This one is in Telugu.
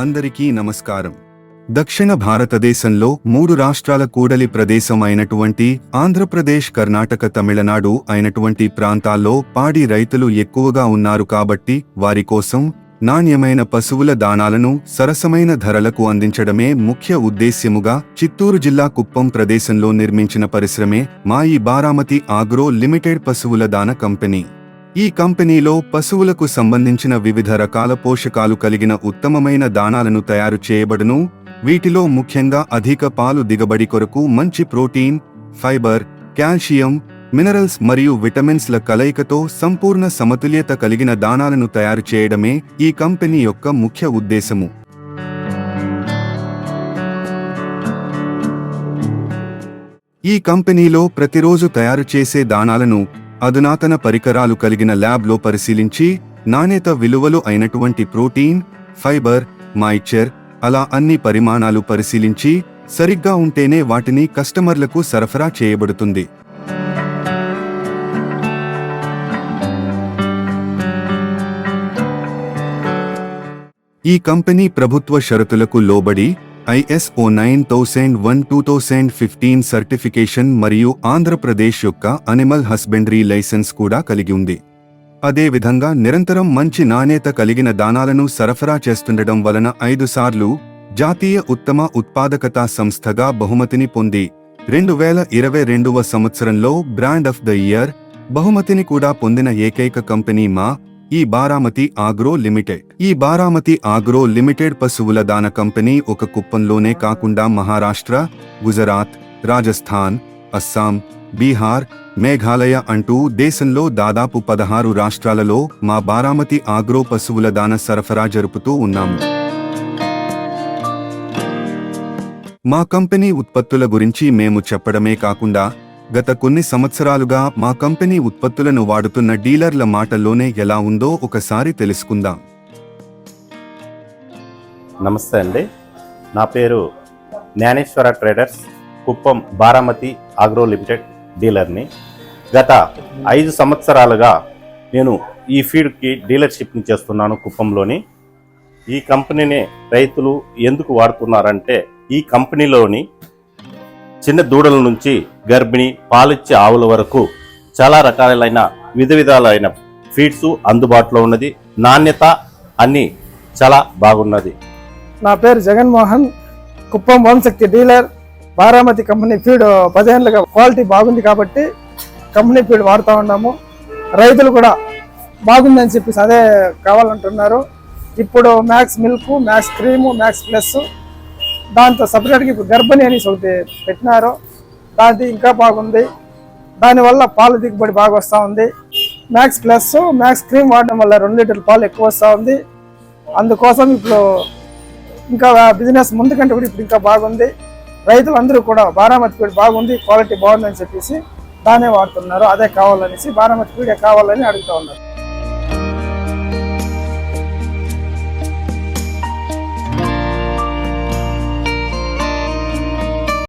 అందరికీ నమస్కారం. దక్షిణ భారతదేశంలో మూడు రాష్ట్రాల కూడలి ప్రదేశం అయినటువంటి ఆంధ్రప్రదేశ్ కర్ణాటక తమిళనాడు అయినటువంటి ప్రాంతాల్లో పాడి రైతులు ఎక్కువగా ఉన్నారు కాబట్టి వారి కోసం నాణ్యమైన పశువుల దానాలను సరసమైన ధరలకు అందించడమే ముఖ్య ఉద్దేశ్యముగా చిత్తూరు జిల్లా కుప్పం ప్రదేశంలో నిర్మించిన పరిశ్రమే మా ఈ బారామతి ఆగ్రో లిమిటెడ్ పశువుల దాన కంపెనీ. ఈ కంపెనీలో పశువులకు సంబంధించిన వివిధ రకాల పోషకాలు కలిగిన ఉత్తమమైన దాణాలను తయారు చేయబడును. వీటిలో ముఖ్యంగా అధిక పాలు దిగబడి కొరకు మంచి ప్రోటీన్ ఫైబర్ కాల్షియం మినరల్స్ మరియు విటమిన్స్ల కలయికతో సంపూర్ణ సమతుల్యత కలిగిన దాణాలను తయారు చేయడమే ఈ కంపెనీ యొక్క ముఖ్య ఉద్దేశము. ఈ కంపెనీలో ప్రతిరోజు తయారు చేసే దాణాలను అధునాతన పరికరాలు కలిగిన ల్యాబ్లో పరిశీలించి నాణ్యత విలువలు అయినటువంటి ప్రోటీన్ ఫైబర్ మాయిచర్ అలా అన్ని పరిమాణాలు పరిశీలించి సరిగ్గా ఉంటేనే వాటిని కస్టమర్లకు సరఫరా చేయబడుతుంది. ఈ కంపెనీ ప్రభుత్వ షరతులకు లోబడి ISO nine thousand one two thousand fifteen certification మరియు ఆంధ్రప్రదేశ్ యొక్క అనిమల్ హస్బెండరీ లైసెన్స్ కూడా కలిగి ఉంది. అదేవిధంగా నిరంతరం మంచి నాణ్యత కలిగిన దానాలను సరఫరా చేస్తుండడం వలన ఐదు సార్లు జాతీయ ఉత్తమ ఉత్పాదకతా సంస్థగా బహుమతిని పొంది రెండు వేల ఇరవై రెండవ సంవత్సరంలో బ్రాండ్ ఆఫ్ ద ఇయర్ బహుమతిని కూడా పొందిన ఏకైక కంపెనీ మా ఈ బారామతి ఆగ్రో లిమిటెడ్. ఈ బారామతి ఆగ్రో లిమిటెడ్ పశువుల దాన కంపెనీ ఒక కుప్పంలోనే కాకుండా మహారాష్ట్ర గుజరాత్ రాజస్థాన్ అస్సాం బీహార్ మేఘాలయ అంటూ దేశంలో దాదాపు పదహారు రాష్ట్రాలలో మా బారామతి ఆగ్రో పశువుల దాన సరఫరా జరుపుతూ ఉన్నాము. మా కంపెనీ ఉత్పత్తుల గురించి మేము చెప్పడమే కాకుండా గత కొన్ని సంవత్సరాలుగా మా కంపెనీ ఉత్పత్తులను వాడుతున్న డీలర్ల మాటల్లోనే ఎలా ఉందో ఒకసారి తెలుసుకుందాం. నమస్తే అండి. నా పేరు Gnaneshwara traders Kuppam Baramati agro limited డీలర్ని. గత ఐదు సంవత్సరాలుగా నేను ఈ ఫీడ్కి డీలర్షిప్ని చేస్తున్నాను కుప్పంలోని. ఈ కంపెనీని రైతులు ఎందుకు వాడుతున్నారంటే ఈ కంపెనీలోని చిన్న దూడల నుంచి గర్భిణి పాలిచ్చే ఆవుల వరకు చాలా రకాలైన విధ విధాలైన ఫీడ్స్ అందుబాటులో ఉన్నది. నాణ్యత అన్నీ చాలా బాగున్నది. నా పేరు Jaganmohan. Kuppam వంశక్తి dealer. Baramati company feed పదిహేనులుగా క్వాలిటీ బాగుంది కాబట్టి కంపెనీ ఫీడ్ వాడుతూ ఉన్నాము. రైతులు కూడా బాగుందని చెప్పేసి అదే కావాలంటున్నారు. ఇప్పుడు max milk max cream max plus దాంతో సపరేట్గా ఇప్పుడు గర్భిణి అనేసి ఒకటి పెట్టినారు. దాంతో ఇంకా బాగుంది. దానివల్ల పాలు దిగుబడి బాగా వస్తూ ఉంది. మ్యాక్స్ ప్లస్ మ్యాక్స్ క్రీమ్ వాడడం వల్ల రెండు లీటర్ల పాలు ఎక్కువ వస్తూ ఉంది. అందుకోసం ఇప్పుడు ఇంకా బిజినెస్ ముందు కంటే కూడా ఇప్పుడు ఇంకా బాగుంది. రైతులందరూ కూడా బారామతి పీడి బాగుంది క్వాలిటీ బాగుందని చెప్పేసి దానే వాడుతున్నారు. అదే కావాలనేసి బారామతి పీడే కావాలని అడుగుతా ఉన్నారు.